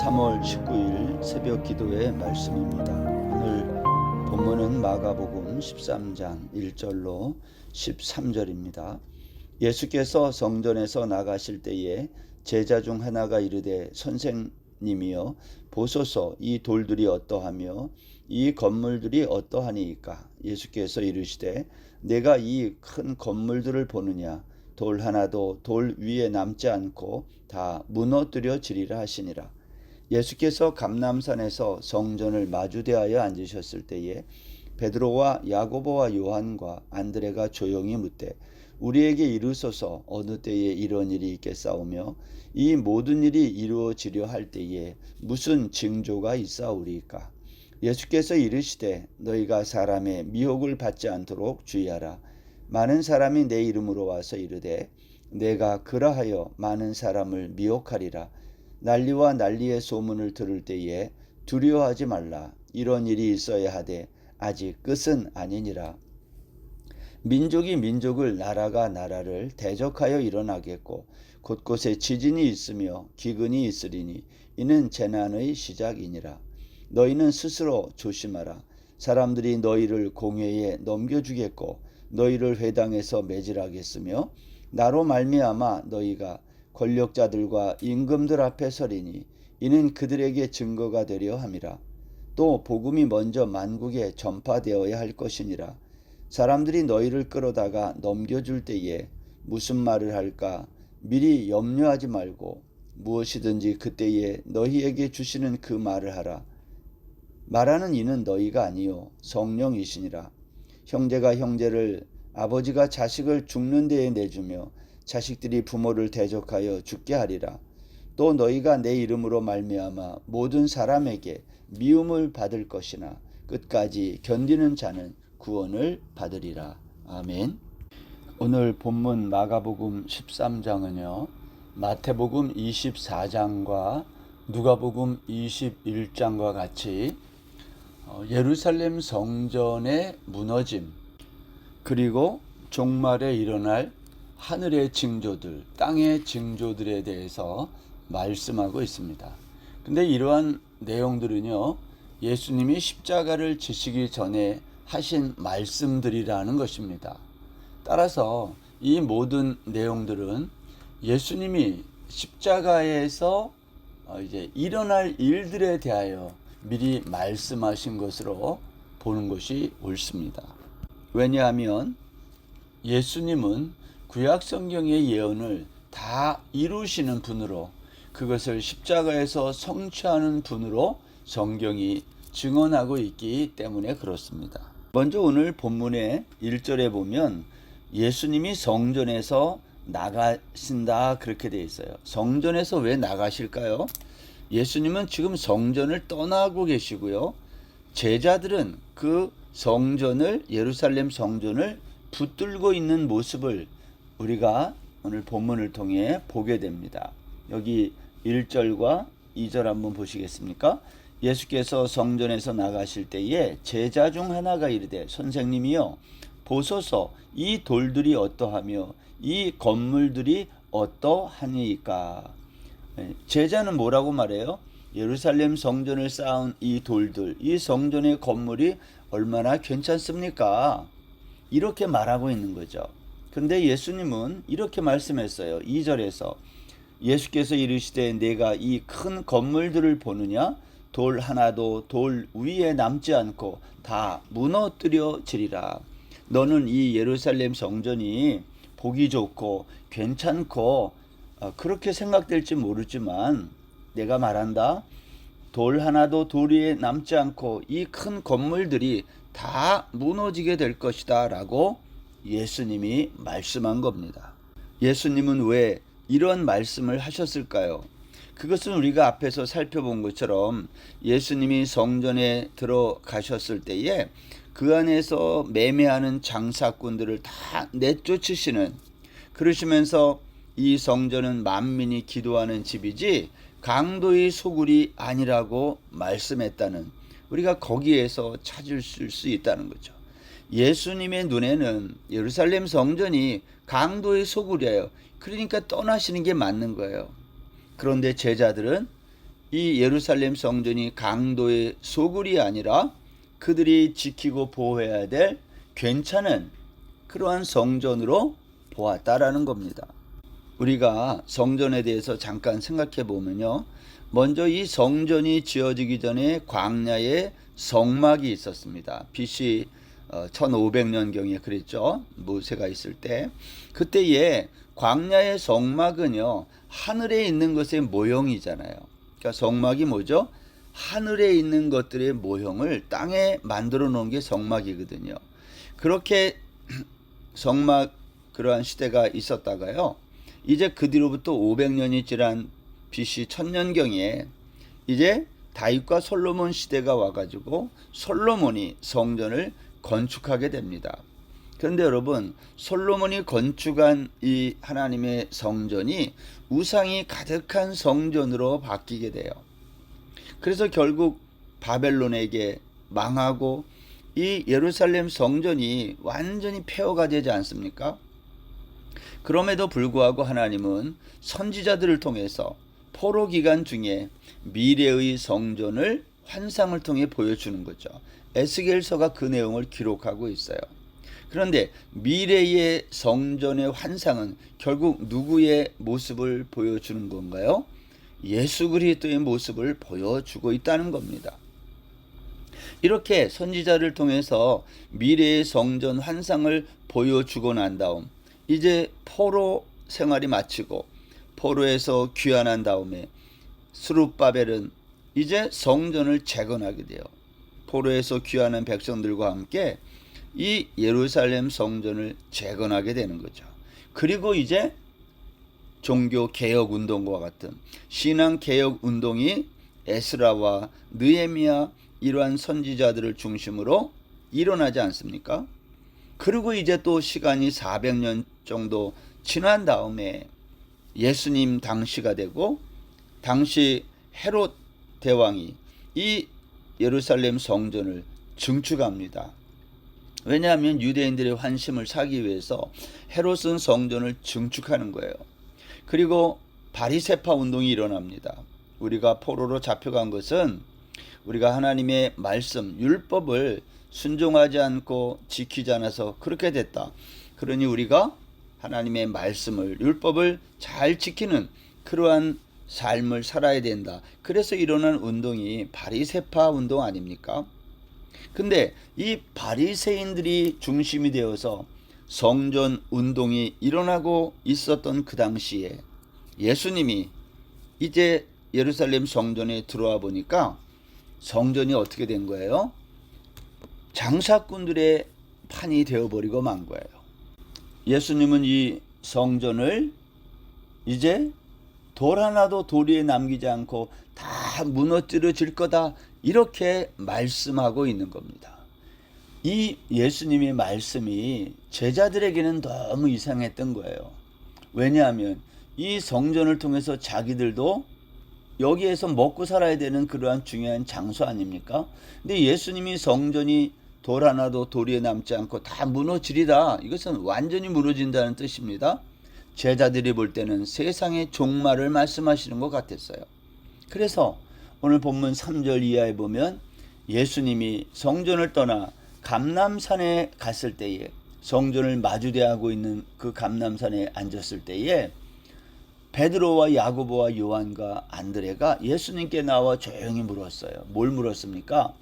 3월 19일 새벽 기도의 말씀입니다. 오늘 본문은 마가복음 13장 1절로 13절입니다. 예수께서 성전에서 나가실 때에 제자 중 하나가 이르되 선생님이여 보소서 이 돌들이 어떠하며 이 건물들이 어떠하니이까 예수께서 이르시되 내가 이 큰 건물들을 보느냐 돌 하나도 돌 위에 남지 않고 다 무너뜨려지리라 하시니라. 예수께서 감남산에서 성전을 마주대하여 앉으셨을 때에 베드로와 야고보와 요한과 안드레가 조용히 묻되 우리에게 이르소서 어느 때에 이런 일이 있겠사오며 이 모든 일이 이루어지려 할 때에 무슨 징조가 있사오리까? 예수께서 이르시되 너희가 사람의 미혹을 받지 않도록 주의하라. 많은 사람이 내 이름으로 와서 이르되 내가 그러하여 많은 사람을 미혹하리라 난리와 난리의 소문을 들을 때에 두려워하지 말라. 이런 일이 있어야 하되 아직 끝은 아니니라. 민족이 민족을 나라가 나라를 대적하여 일어나겠고 곳곳에 지진이 있으며 기근이 있으리니 이는 재난의 시작이니라. 너희는 스스로 조심하라. 사람들이 너희를 공회에 넘겨주겠고 너희를 회당에서 매질하겠으며 나로 말미암아 너희가 권력자들과 임금들 앞에 서리니 이는 그들에게 증거가 되려 함이라. 또 복음이 먼저 만국에 전파되어야 할 것이니라. 사람들이 너희를 끌어다가 넘겨줄 때에 무슨 말을 할까? 미리 염려하지 말고 무엇이든지 그때에 너희에게 주시는 그 말을 하라. 말하는 이는 너희가 아니요 성령이시니라. 형제가 형제를 아버지가 자식을 죽는 데에 내주며 자식들이 부모를 대적하여 죽게 하리라. 또 너희가 내 이름으로 말미암아 모든 사람에게 미움을 받을 것이나 끝까지 견디는 자는 구원을 받으리라. 아멘. 오늘 본문 마가복음 13장은요. 마태복음 24장과 누가복음 21장과 같이 어, 예루살렘 성전의 무너짐 그리고 종말에 일어날 하늘의 징조들, 땅의 징조들에 대해서 말씀하고 있습니다. 근데 이러한 내용들은요, 예수님이 십자가를 지시기 전에 하신 말씀들이라는 것입니다. 따라서 이 모든 내용들은 예수님이 십자가에서 어, 이제 일어날 일들에 대하여 미리 말씀하신 것으로 보는 것이 옳습니다. 왜냐하면 예수님은 구약 성경의 예언을 다 이루시는 분으로 그것을 십자가에서 성취하는 분으로 성경이 증언하고 있기 때문에 그렇습니다. 먼저 오늘 본문의 1절에 보면 예수님이 성전에서 나가신다 그렇게 되어 있어요. 성전에서 왜 나가실까요? 예수님은 지금 성전을 떠나고 계시고요. 제자들은 그 성전을 예루살렘 성전을 붙들고 있는 모습을 우리가 오늘 본문을 통해 보게 됩니다. 여기 1절과 2절 한번 보시겠습니까? 예수께서 성전에서 나가실 때에 제자 중 하나가 이르되 선생님이여 보소서 이 돌들이 어떠하며 이 건물들이 어떠하니까 네, 제자는 뭐라고 말해요? 예루살렘 성전을 쌓은 이 돌들, 이 성전의 건물이 얼마나 괜찮습니까? 이렇게 말하고 있는 거죠. 근데 예수님은 이렇게 말씀했어요. 2절에서 예수께서 이르시되 내가 이 큰 건물들을 보느냐 돌 하나도 돌 위에 남지 않고 다 무너뜨려지리라. 너는 이 예루살렘 성전이 보기 좋고 괜찮고 어, 그렇게 생각될지 모르지만 내가 말한다. 돌 하나도 돌 위에 남지 않고 이 큰 건물들이 다 무너지게 될 것이다 라고 예수님이 말씀한 겁니다. 예수님은 왜 이런 말씀을 하셨을까요? 그것은 우리가 앞에서 살펴본 것처럼 예수님이 성전에 들어가셨을 때에 그 안에서 매매하는 장사꾼들을 다 내쫓으시는 그러시면서 이 성전은 만민이 기도하는 집이지 강도의 소굴이 아니라고 말씀했다는 우리가 거기에서 찾을 수 있다는 거죠. 예수님의 눈에는 예루살렘 성전이 강도의 소굴이에요. 그러니까 떠나시는 게 맞는 거예요. 그런데 제자들은 이 예루살렘 성전이 강도의 소굴이 아니라 그들이 지키고 보호해야 될 괜찮은 그러한 성전으로 보았다라는 겁니다. 우리가 성전에 대해서 잠깐 생각해 보면요. 먼저 이 성전이 지어지기 전에 광야에 성막이 있었습니다. BC 1500년경에 그랬죠. 모세가 있을 때. 그때에 광야의 성막은요. 하늘에 있는 것의 모형이잖아요. 그러니까 성막이 뭐죠? 하늘에 있는 것들의 모형을 땅에 만들어 놓은 게 성막이거든요. 그렇게 성막 그러한 시대가 있었다가요. 이제 그 뒤로부터 500년이 지난 BC 1000년경에 이제 다윗과 솔로몬 시대가 와가지고 솔로몬이 성전을 건축하게 됩니다. 그런데 여러분 솔로몬이 건축한 이 하나님의 성전이 우상이 가득한 성전으로 바뀌게 돼요. 그래서 결국 바벨론에게 망하고 이 예루살렘 성전이 완전히 폐허가 되지 않습니까? 그럼에도 불구하고 하나님은 선지자들을 통해서 포로 기간 중에 미래의 성전을 환상을 통해 보여주는 거죠. 에스겔서가 그 내용을 기록하고 있어요. 그런데 미래의 성전의 환상은 결국 누구의 모습을 보여주는 건가요? 예수 그리스도의 모습을 보여주고 있다는 겁니다. 이렇게 선지자를 통해서 미래의 성전 환상을 보여주고 난 다음 이제 포로 생활이 마치고 포로에서 귀환한 다음에 스룹바벨은 이제 성전을 재건하게 돼요. 포로에서 귀환한 백성들과 함께 이 예루살렘 성전을 재건하게 되는 거죠. 그리고 이제 종교 개혁 운동과 같은 신앙 개혁 운동이 에스라와 느헤미야 이러한 선지자들을 중심으로 일어나지 않습니까? 그리고 이제 또 시간이 400년 정도 지난 다음에 예수님 당시가 되고 당시 헤롯 대왕이 이 예루살렘 성전을 증축합니다. 왜냐하면 유대인들의 환심을 사기 위해서 헤롯은 성전을 증축하는 거예요. 그리고 바리세파 운동이 일어납니다. 우리가 포로로 잡혀간 것은 우리가 하나님의 말씀, 율법을 순종하지 않고 지키지 않아서 그렇게 됐다. 그러니 우리가 하나님의 말씀을, 율법을 잘 지키는 그러한 삶을 살아야 된다. 그래서 일어난 운동이 바리세파 운동 아닙니까? 근데 이 바리새인들이 중심이 되어서 성전 운동이 일어나고 있었던 그 당시에 예수님이 이제 예루살렘 성전에 들어와 보니까 성전이 어떻게 된 거예요? 장사꾼들의 판이 되어버리고 만 거예요. 예수님은 이 성전을 이제 돌 하나도 도리에 남기지 않고 다 무너뜨려질 거다. 이렇게 말씀하고 있는 겁니다. 이 예수님의 말씀이 제자들에게는 너무 이상했던 거예요. 왜냐하면 이 성전을 통해서 자기들도 여기에서 먹고 살아야 되는 그러한 중요한 장소 아닙니까? 근데 예수님이 성전이 돌 하나도 도리에 남지 않고 다 무너지리다. 이것은 완전히 무너진다는 뜻입니다. 제자들이 볼 때는 세상의 종말을 말씀하시는 것 같았어요. 그래서 오늘 본문 3절 이하에 보면 예수님이 성전을 떠나 감남산에 갔을 때에 성전을 마주대하고 있는 그 감남산에 앉았을 때에 베드로와 야고보와 요한과 안드레가 예수님께 나와 조용히 물었어요. 뭘 물었습니까?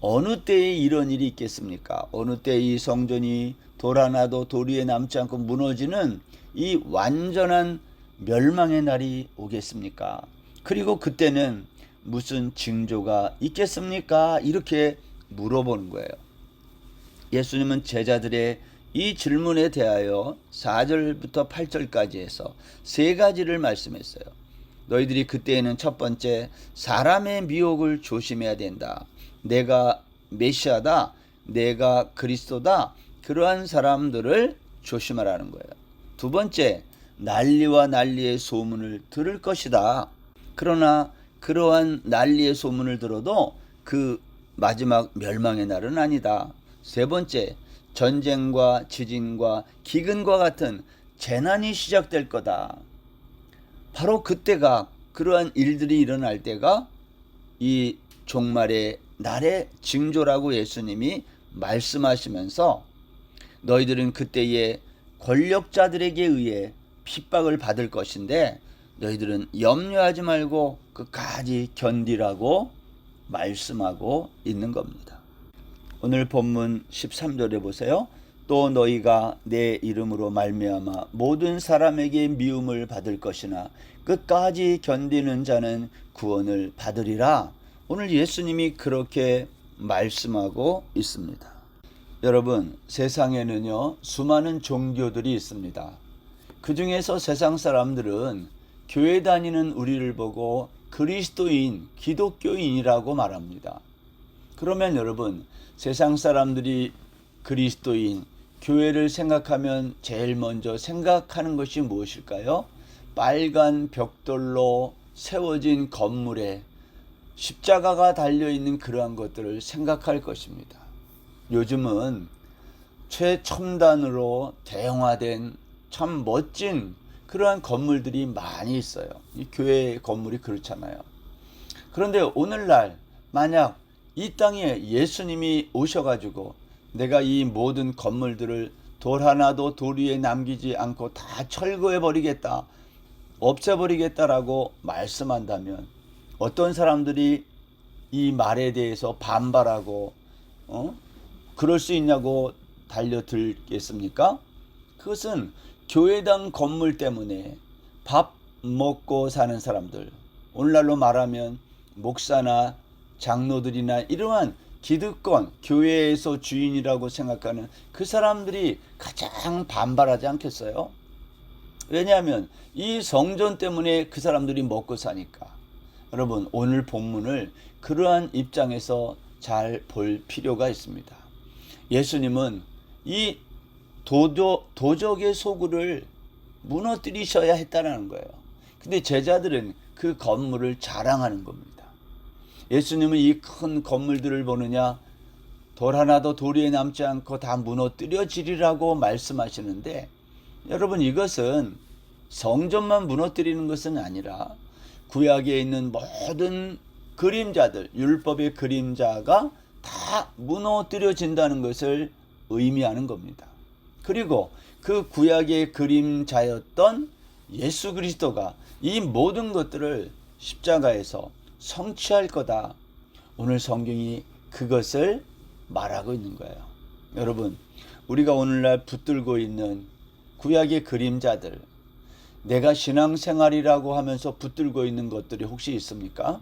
어느 때에 이런 일이 있겠습니까? 어느 때이 성전이 돌 하나도 돌 위에 남지 않고 무너지는 이 완전한 멸망의 날이 오겠습니까? 그리고 그때는 무슨 징조가 있겠습니까? 이렇게 물어보는 거예요. 예수님은 제자들의 이 질문에 대하여 4절부터 8절까지 해서 세 가지를 말씀했어요. 너희들이 그때에는 첫 번째 사람의 미혹을 조심해야 된다. 내가 메시아다. 내가 그리스도다. 그러한 사람들을 조심하라는 거예요. 두 번째 난리와 난리의 소문을 들을 것이다. 그러나 그러한 난리의 소문을 들어도 그 마지막 멸망의 날은 아니다. 세 번째, 전쟁과 지진과 기근과 같은 재난이 시작될 거다. 바로 그때가 그러한 일들이 일어날 때가 이 종말의 날의 징조라고 예수님이 말씀하시면서 너희들은 그때에 권력자들에게 의해 핍박을 받을 것인데 너희들은 염려하지 말고 끝까지 견디라고 말씀하고 있는 겁니다. 오늘 본문 13절에 보세요. 또 너희가 내 이름으로 말미암아 모든 사람에게 미움을 받을 것이나 끝까지 견디는 자는 구원을 받으리라. 오늘 예수님이 그렇게 말씀하고 있습니다. 여러분, 세상에는요, 수많은 종교들이 있습니다. 그 중에서 세상 사람들은 교회 다니는 우리를 보고 그리스도인, 기독교인이라고 말합니다. 그러면 여러분, 세상 사람들이 그리스도인, 교회를 생각하면 제일 먼저 생각하는 것이 무엇일까요? 빨간 벽돌로 세워진 건물에 십자가가 달려 있는 그러한 것들을 생각할 것입니다. 요즘은 최첨단으로 대형화된 참 멋진 그러한 건물들이 많이 있어요. 이 교회 건물이 그렇잖아요. 그런데 오늘날 만약 이 땅에 예수님이 오셔가지고 내가 이 모든 건물들을 돌 하나도 돌 위에 남기지 않고 다 철거해 버리겠다, 없애 버리겠다라고 말씀한다면 어떤 사람들이 이 말에 대해서 반발하고 어? 그럴 수 있냐고 달려들겠습니까? 그것은 교회당 건물 때문에 밥 먹고 사는 사람들, 오늘날로 말하면 목사나 장로들이나 이러한 기득권, 교회에서 주인이라고 생각하는 그 사람들이 가장 반발하지 않겠어요? 왜냐하면 이 성전 때문에 그 사람들이 먹고 사니까. 여러분, 오늘 본문을 그러한 입장에서 잘 볼 필요가 있습니다. 예수님은 이 도적, 도적의 소굴을 무너뜨리셔야 했다는 거예요. 근데 제자들은 그 건물을 자랑하는 겁니다. 예수님은 이 큰 건물들을 보느냐 돌 하나도 도리에 남지 않고 다 무너뜨려지리라고 말씀하시는데 여러분 이것은 성전만 무너뜨리는 것은 아니라 구약에 있는 모든 그림자들 율법의 그림자가 다 무너뜨려진다는 것을 의미하는 겁니다. 그리고 그 구약의 그림자였던 예수 그리스도가 이 모든 것들을 십자가에서 성취할 거다. 오늘 성경이 그것을 말하고 있는 거예요. 여러분, 우리가 오늘날 붙들고 있는 구약의 그림자들, 내가 신앙생활이라고 하면서 붙들고 있는 것들이 혹시 있습니까?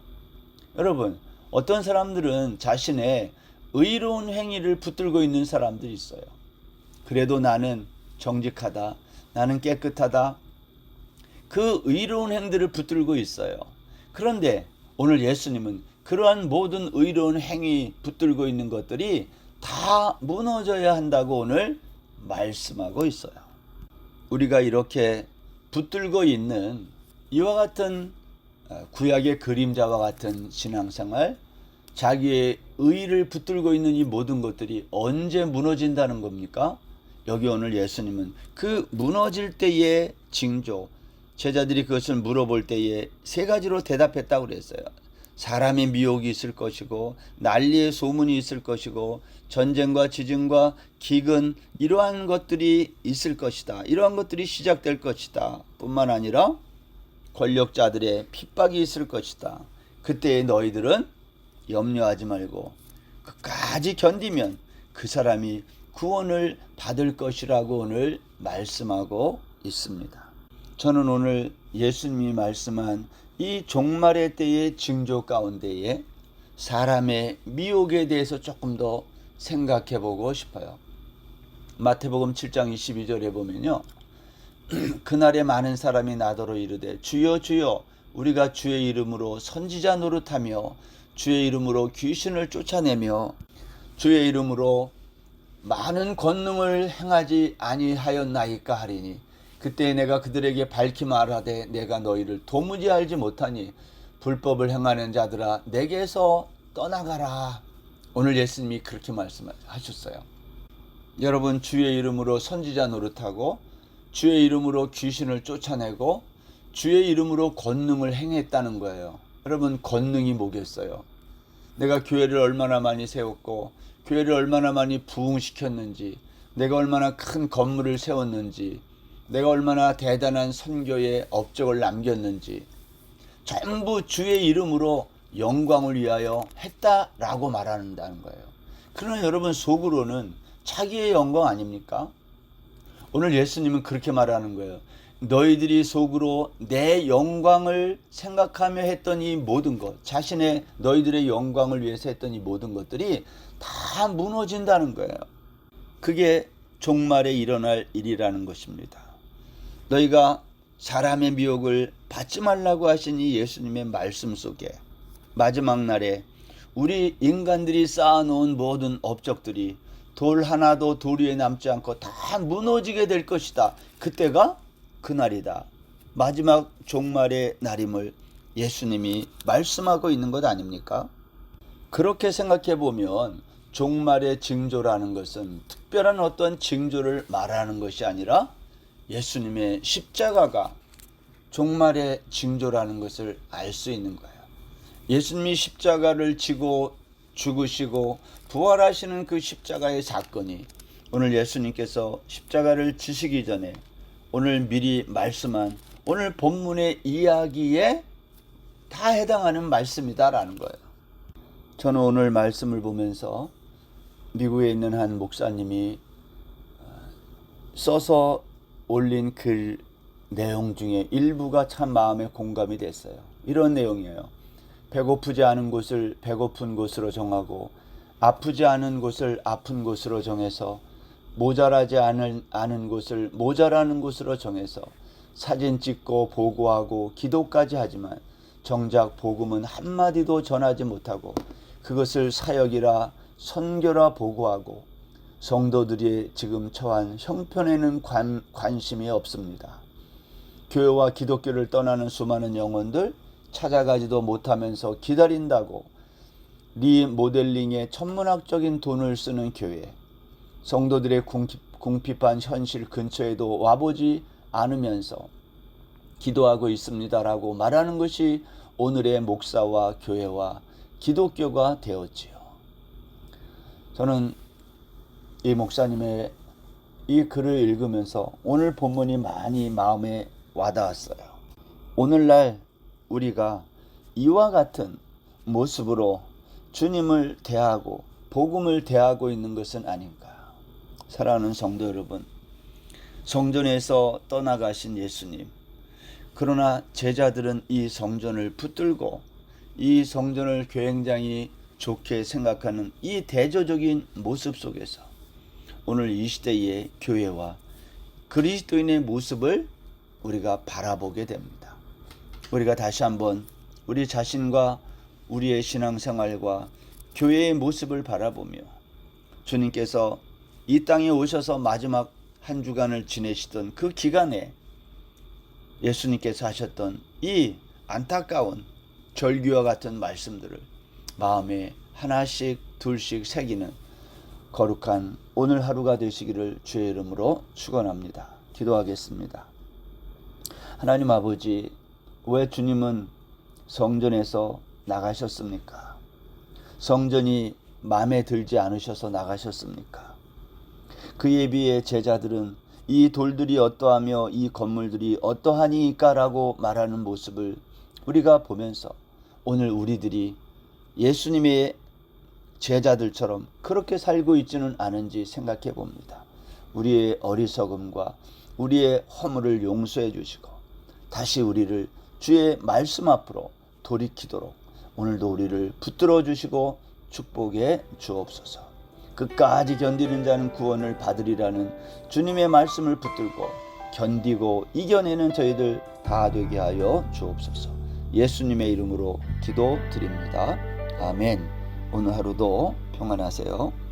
여러분, 어떤 사람들은 자신의 의로운 행위를 붙들고 있는 사람들이 있어요. 그래도 나는 정직하다. 나는 깨끗하다. 그 의로운 행들을 붙들고 있어요. 그런데 오늘 예수님은 그러한 모든 의로운 행위 붙들고 있는 것들이 다 무너져야 한다고 오늘 말씀하고 있어요. 우리가 이렇게 붙들고 있는 이와 같은 어, 구약의 그림자와 같은 신앙생활, 자기의 의를 붙들고 있는 이 모든 것들이 언제 무너진다는 겁니까? 여기 오늘 예수님은 그 무너질 때의 징조, 제자들이 그것을 물어볼 때에 세 가지로 대답했다고 그랬어요. 사람의 미혹이 있을 것이고 난리의 소문이 있을 것이고 전쟁과 지진과 기근 이러한 것들이 있을 것이다. 이러한 것들이 시작될 것이다. 뿐만 아니라 권력자들의 핍박이 있을 것이다. 그때 너희들은 염려하지 말고 끝까지 견디면 그 사람이 구원을 받을 것이라고 오늘 말씀하고 있습니다. 저는 오늘 예수님이 말씀한 이 종말의 때의 징조 가운데에 사람의 미혹에 대해서 조금 더 생각해 보고 싶어요. 마태복음 7장 22절에 보면요. 그날에 많은 사람이 나더러 이르되 주여 주여 우리가 주의 이름으로 선지자 노릇하며 주의 이름으로 귀신을 쫓아내며 주의 이름으로 많은 권능을 행하지 아니하였나이까 하리니 그때 내가 그들에게 밝히 말하되 내가 너희를 도무지 알지 못하니 불법을 행하는 자들아 내게서 떠나가라. 오늘 예수님이 그렇게 말씀하셨어요. 여러분 주의 이름으로 선지자 노릇하고 주의 이름으로 귀신을 쫓아내고 주의 이름으로 권능을 행했다는 거예요. 여러분 권능이 뭐겠어요? 내가 교회를 얼마나 많이 세웠고 교회를 얼마나 많이 부흥시켰는지 내가 얼마나 큰 건물을 세웠는지 내가 얼마나 대단한 선교의 업적을 남겼는지 전부 주의 이름으로 영광을 위하여 했다라고 말한다는 거예요. 그러나 여러분 속으로는 자기의 영광 아닙니까? 오늘 예수님은 그렇게 말하는 거예요. 너희들이 속으로 내 영광을 생각하며 했던 이 모든 것, 자신의 너희들의 영광을 위해서 했던 이 모든 것들이 다 무너진다는 거예요. 그게 종말에 일어날 일이라는 것입니다. 너희가 사람의 미혹을 받지 말라고 하신 이 예수님의 말씀 속에 마지막 날에 우리 인간들이 쌓아놓은 모든 업적들이 돌 하나도 돌 위에 남지 않고 다 무너지게 될 것이다. 그때가 그날이다. 마지막 종말의 날임을 예수님이 말씀하고 있는 것 아닙니까? 그렇게 생각해 보면 종말의 징조라는 것은 특별한 어떤 징조를 말하는 것이 아니라 예수님의 십자가가 종말의 징조라는 것을 알 수 있는 거예요. 예수님이 십자가를 지고 죽으시고 부활하시는 그 십자가의 사건이 오늘 예수님께서 십자가를 지시기 전에 오늘 미리 말씀한 오늘 본문의 이야기에 다 해당하는 말씀이다라는 거예요. 저는 오늘 말씀을 보면서 미국에 있는 한 목사님이 써서 올린 글 내용 중에 일부가 참 마음에 공감이 됐어요. 이런 내용이에요. 배고프지 않은 곳을 배고픈 곳으로 정하고 아프지 않은 곳을 아픈 곳으로 정해서 모자라지 않은, 않은 곳을 모자라는 곳으로 정해서 사진 찍고 보고하고 기도까지 하지만 정작 복음은 한마디도 전하지 못하고 그것을 사역이라 선교라 보고하고 성도들이 지금 처한 형편에는 관, 관심이 없습니다. 교회와 기독교를 떠나는 수많은 영혼들 찾아가지도 못하면서 기다린다고 리모델링에 천문학적인 돈을 쓰는 교회 성도들의 궁핍한 현실 근처에도 와보지 않으면서 기도하고 있습니다라고 말하는 것이 오늘의 목사와 교회와 기독교가 되었지요. 저는 이 목사님의 이 글을 읽으면서 오늘 본문이 많이 마음에 와닿았어요. 오늘날 우리가 이와 같은 모습으로 주님을 대하고 복음을 대하고 있는 것은 아닌가. 사랑하는 성도 여러분, 성전에서 떠나가신 예수님. 그러나 제자들은 이 성전을 붙들고 이 성전을 굉장히 좋게 생각하는 이 대조적인 모습 속에서 오늘 이 시대의 교회와 그리스도인의 모습을 우리가 바라보게 됩니다. 우리가 다시 한번 우리 자신과 우리의 신앙생활과 교회의 모습을 바라보며 주님께서 이 땅에 오셔서 마지막 한 주간을 지내시던 그 기간에 예수님께서 하셨던 이 안타까운 절규와 같은 말씀들을 마음에 하나씩 둘씩 새기는 거룩한 오늘 하루가 되시기를 주의 이름으로 축원합니다. 기도하겠습니다. 하나님 아버지 왜 주님은 성전에서 나가셨습니까? 성전이 마음에 들지 않으셔서 나가셨습니까? 그에 비해 제자들은 이 돌들이 어떠하며 이 건물들이 어떠하니까라고 말하는 모습을 우리가 보면서 오늘 우리들이 예수님의 제자들처럼 그렇게 살고 있지는 않은지 생각해 봅니다. 우리의 어리석음과 우리의 허물을 용서해 주시고 다시 우리를 주의 말씀 앞으로 돌이키도록 오늘도 우리를 붙들어 주시고 축복해 주옵소서. 끝까지 견디는 자는 구원을 받으리라는 주님의 말씀을 붙들고 견디고 이겨내는 저희들 다 되게 하여 주옵소서. 예수님의 이름으로 기도드립니다. 아멘. 오늘 하루도 평안하세요.